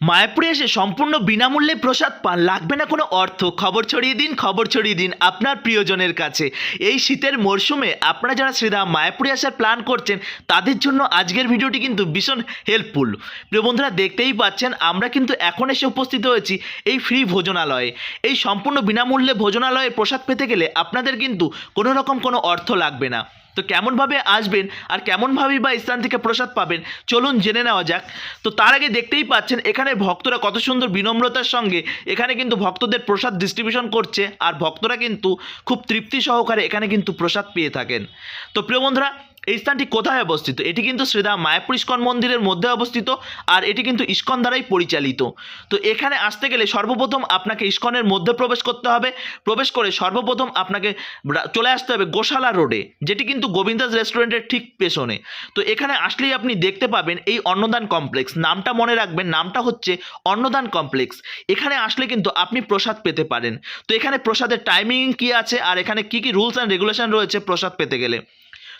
মায়াপুরে এসে সম্পূর্ণ বিনামূল্যে প্রসাদ পান। লাগবে না কোনো অর্থ? খবর ছড়িয়ে দিন, খবর ছড়িয়ে দিন আপনার প্রিয়জনের কাছে। এই শীতের মরশুমে আপনারা যারা শ্রীরাম মায়াপুরে আসার প্ল্যান করছেন, তাদের জন্য আজকের ভিডিওটি কিন্তু ভীষণ হেল্পফুল প্রিয় বন্ধুরা, দেখতেই পাচ্ছেন, আমরা কিন্তু এখন এসে উপস্থিত হয়েছি এই ফ্রি ভোজনালয়ে। এই সম্পূর্ণ বিনামূল্যে ভোজনালয়ে প্রসাদ পেতে গেলে আপনাদের কিন্তু কোনো রকম কোনো অর্থ লাগবে না। তো কেমনভাবে আসবেন আর কেমনভাবেই বা স্থান থেকে প্রসাদ পাবেন? চলুন জেনে নেওয়া যাক। তো তার আগে দেখতেই পাচ্ছেন, এখানে ভক্তরা কত সুন্দর বিনম্রতার সঙ্গে এখানে কিন্তু ভক্তদের প্রসাদ ডিস্ট্রিবিউশন করছে। আর ভক্তরা কিন্তু খুব তৃপ্তি সহকারে এখানে কিন্তু প্রসাদ পেয়ে থাকেন। তো প্রিয় বন্ধুরা এই স্থানটি কোথায় অবস্থিত? এটি কিন্তু শ্রীরাম মায়াপুর ইস্কন মন্দিরের মধ্যে অবস্থিত আর এটি কিন্তু ইস্কন দ্বারাই পরিচালিত। তো এখানে আসতে গেলে সর্বপ্রথম আপনাকে ইস্কনের মধ্যে প্রবেশ করতে হবে। প্রবেশ করে সর্বপ্রথম আপনাকে চলে আসতে হবে গোশালা রোডে, যেটি কিন্তু গোবিন্দাস রেস্টুরেন্টের ঠিক পেছনে। তো এখানে আসলেই আপনি দেখতে পাবেন এই অন্নদান কমপ্লেক্স। নামটা মনে রাখবেন, নামটা হচ্ছে অন্নদান কমপ্লেক্স। এখানে আসলে কিন্তু আপনি প্রসাদ পেতে পারেন। তো এখানে প্রসাদের টাইমিং কি আছে আর এখানে কি কি রুলস অ্যান্ড রেগুলেশন রয়েছে প্রসাদ পেতে গেলে?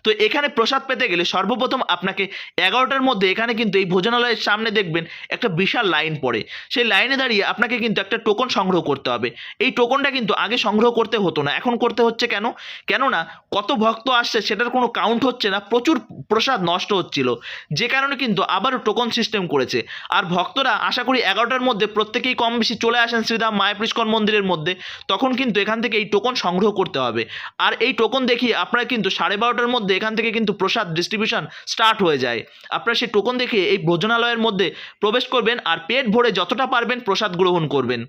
তো এখানে প্রসাদ পেতে গেলে সর্বপ্রথম আপনাকে এগারোটার মধ্যে এখানে কিন্তু এই ভোজনালয়ের সামনে দেখবেন একটা বিশাল লাইন পড়ে। সেই লাইনে দাঁড়িয়ে আপনাকে কিন্তু একটা টোকন সংগ্রহ করতে হবে। এই টোকনটা কিন্তু আগে সংগ্রহ করতে হতো না। এখন করতে হচ্ছে কেন? কেননা কত ভক্ত আসছে সেটার কোনো কাউন্ট হচ্ছে না। প্রচুর প্রসাদ নষ্ট হচ্ছিল। যে কারণে কিন্তু আবারও টোকন সিস্টেম করেছে। আর ভক্তরা আশা করি এগারোটার মধ্যে প্রত্যেকেই কম বেশি চলে আসেন শ্রীধাম মায়াপুষ্কর মন্দিরের মধ্যে। তখন কিন্তু এখান থেকে এই টোকন সংগ্রহ করতে হবে। আর এই টোকন দেখিয়ে আপনারা কিন্তু সাড়ে বারোটার মধ্যে এখান থেকে কিন্তু প্রসাদ ডিস্ট্রিবিউশন স্টার্ট হয়ে যায়। আপনারা সেই টোকন দেখে এই ভোজনালয়ের মধ্যে প্রবেশ করবেন আর পেট ভরে যতটা পারবেন প্রসাদ গ্রহণ করবেন।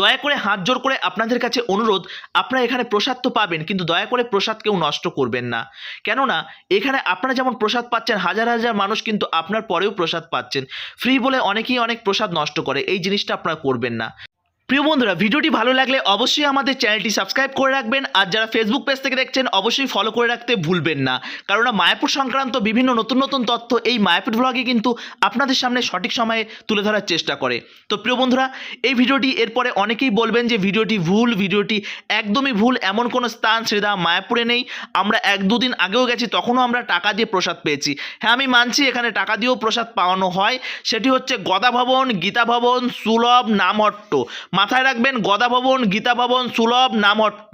দয়া করে হাত জোর করে আপনাদের কাছে অনুরোধ, আপনারা এখানে প্রসাদ তো পাবেন, কিন্তু দয়া করে প্রসাদ কেউ নষ্ট করবেন না। কেননা, এখানে আপনারা যেমন প্রসাদ পাচ্ছেন, হাজার হাজার মানুষ কিন্তু আপনার পরেও প্রসাদ পাচ্ছেন। ফ্রি বলে অনেকেই অনেক প্রসাদ নষ্ট করে, এই জিনিসটা আপনারা করবেন না। প্রিয় বন্ধুরা, ভিডিওটি ভালো লাগলে অবশ্যই আমাদের চ্যানেলটি সাবস্ক্রাইব করে রাখবেন। আর যারা ফেসবুক পেজ থেকে দেখছেন, অবশ্যই ফলো করে রাখতে ভুলবেন না। কারণ মায়াপুর সংক্রান্ত বিভিন্ন নতুন নতুন তথ্য এই মায়াপুর ব্লগে কিন্তু আপনাদের সামনে সঠিক সময়ে তুলে ধরার চেষ্টা করে। তো প্রিয় বন্ধুরা, এই ভিডিওটি এরপরে অনেকেই বলবেন যে ভিডিওটি ভুল, ভিডিওটি একদমই ভুল, এমন কোনো স্থান শ্রীধাম মায়াপুরে নেই। আমরা এক দুদিন আগেও গেছি, তখনও আমরা টাকা দিয়ে প্রসাদ পেয়েছি। হ্যাঁ আমি মানছি এখানে টাকা দিয়েও প্রসাদ পাওয়ানো হয়। সেটি হচ্ছে গদা ভবন গীতা ভবন সুলভ, নামহট্ট। মাথায় রাখবেন গদা ভবন গীতা ভবন সুলভ নামহট্ট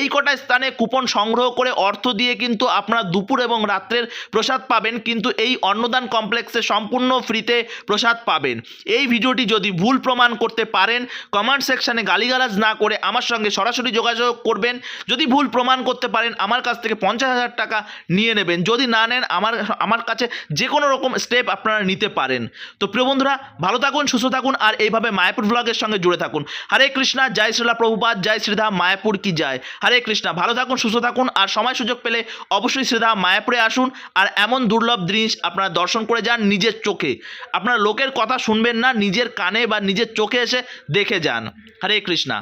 এই কটা স্থানে কুপন সংগ্রহ করে অর্থ দিয়ে কিন্তু আপনারা দুপুর এবং রাত্রের প্রসাদ পাবেন, কিন্তু এই অন্নদান কমপ্লেক্সে সম্পূর্ণ ফ্রিতে প্রসাদ পাবেন। এই ভিডিওটি যদি ভুল প্রমাণ করতে পারেন কমেন্ট সেকশানে গালিগালাজ না করে আমার সঙ্গে সরাসরি যোগাযোগ করবেন। যদি ভুল প্রমাণ করতে পারেন, আমার কাছ থেকে পঞ্চাশ হাজার টাকা নিয়ে নেবেন। যদি না নেন, আমার আমার কাছে যে কোনো রকম স্টেপ আপনারা নিতে পারেন। তো প্রিয় বন্ধুরা, ভালো থাকুন, সুস্থ থাকুন, আর এইভাবে মায়াপুর ব্লগের সঙ্গে জুড়ে থাকুন। হরে কৃষ্ণা, জয় শ্রীলা প্রভুপাত জয় শ্রীধা মায়াপুর কি যায়? হরে কৃষ্ণা, ভালো থাকুন, সুস্থ থাকুন আর সময় সুযোগ পেলে অবশ্যই শ্রীধা মায়াপুরে আসুন আর এমন দুর্লভ জিনিস আপনারা দর্শন করে যান নিজের চোখে। আপনারা লোকের কথা শুনবেন না, নিজের কানে বা নিজের চোখে এসে দেখে যান। হরে কৃষ্ণা।